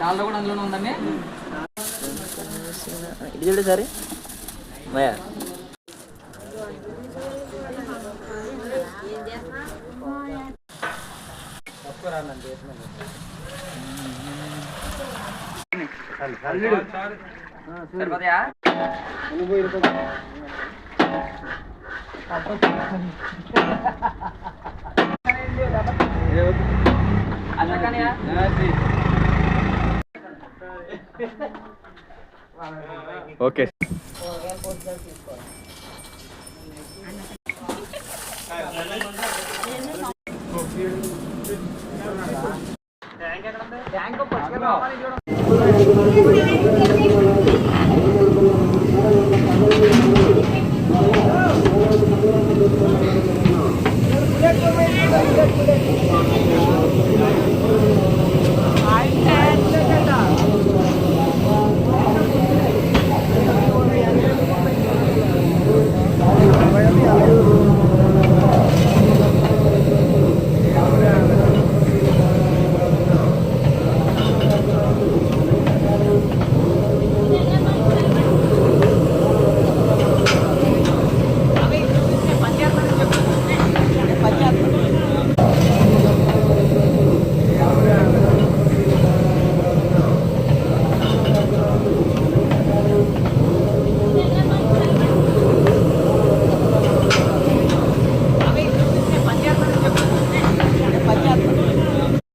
దాంట్లో కూడా అందులోనే ఉందండి. ఇది చూడు సరే. మయా. సరిపోతాయా? Asalkan ya. Oke. Okay.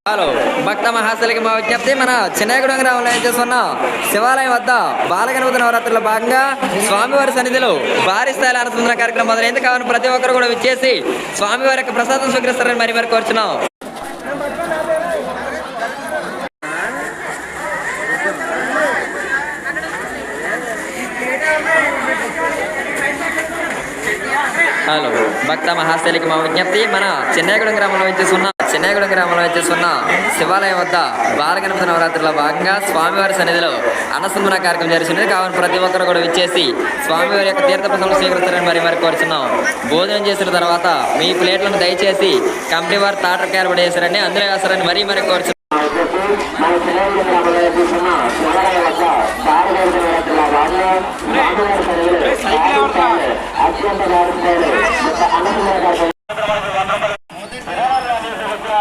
Hello భక్త మహాశలకి మా విజ్ఞప్తి మన చిన్నగూడెం గ్రామంలో ఏం చేస్తున్నాం? శివాలయం వద్ద బాలగణపతి నవరాత్రుల భాగంగా స్వామివారి సన్నిధిలో భారీ స్థాయిలో అనుసంధాన కార్యక్రమం మొదలైంది. కావున ప్రతి ఒక్కరు కూడా విచ్చేసి స్వామివారి యొక్క ప్రసాదం స్వీకరిస్తారని మరి మరి కోరుచున్నాం. హలో భక్త మహాశైలికి మా విజ్ఞప్తి మన చెన్నైగూడెం గ్రామంలో వచ్చేస్తున్న చెన్నైగూడెం గ్రామంలో వచ్చేస్తున్న శివాలయం వద్ద బాలగణపతి నవరాత్రుల భాగంగా స్వామివారి సన్నిధిలో అన్నసందన కార్యక్రమం జరుగుతున్నది కావున ప్రతి ఒక్కరు కూడా విచ్చేసి స్వామివారి యొక్క తీర్థ ప్రసాదం స్వీకరిస్తారని మరి మరి కోరుచున్నాం. భోజనం చేసిన తర్వాత మీ ప్లేట్లను దయచేసి కంపెనీ వారు తాటకాయలు పడేసారని అందులో వేస్తారని మరీ మరి కోరుచున్నాం.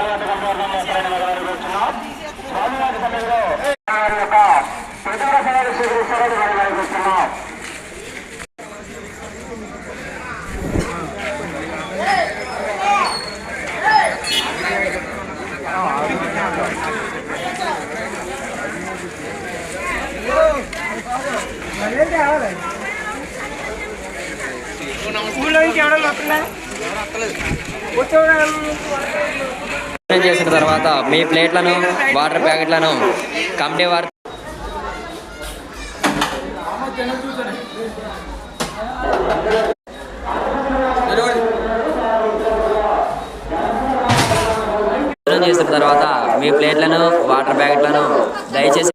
Yeah. చేసిన తర్వాత మీ ప్లేట్లను వాటర్ ప్యాకెట్లను కంపెనీ వారు చేసిన తర్వాత మీ ప్లేట్లను వాటర్ ప్యాకెట్లను దయచేసి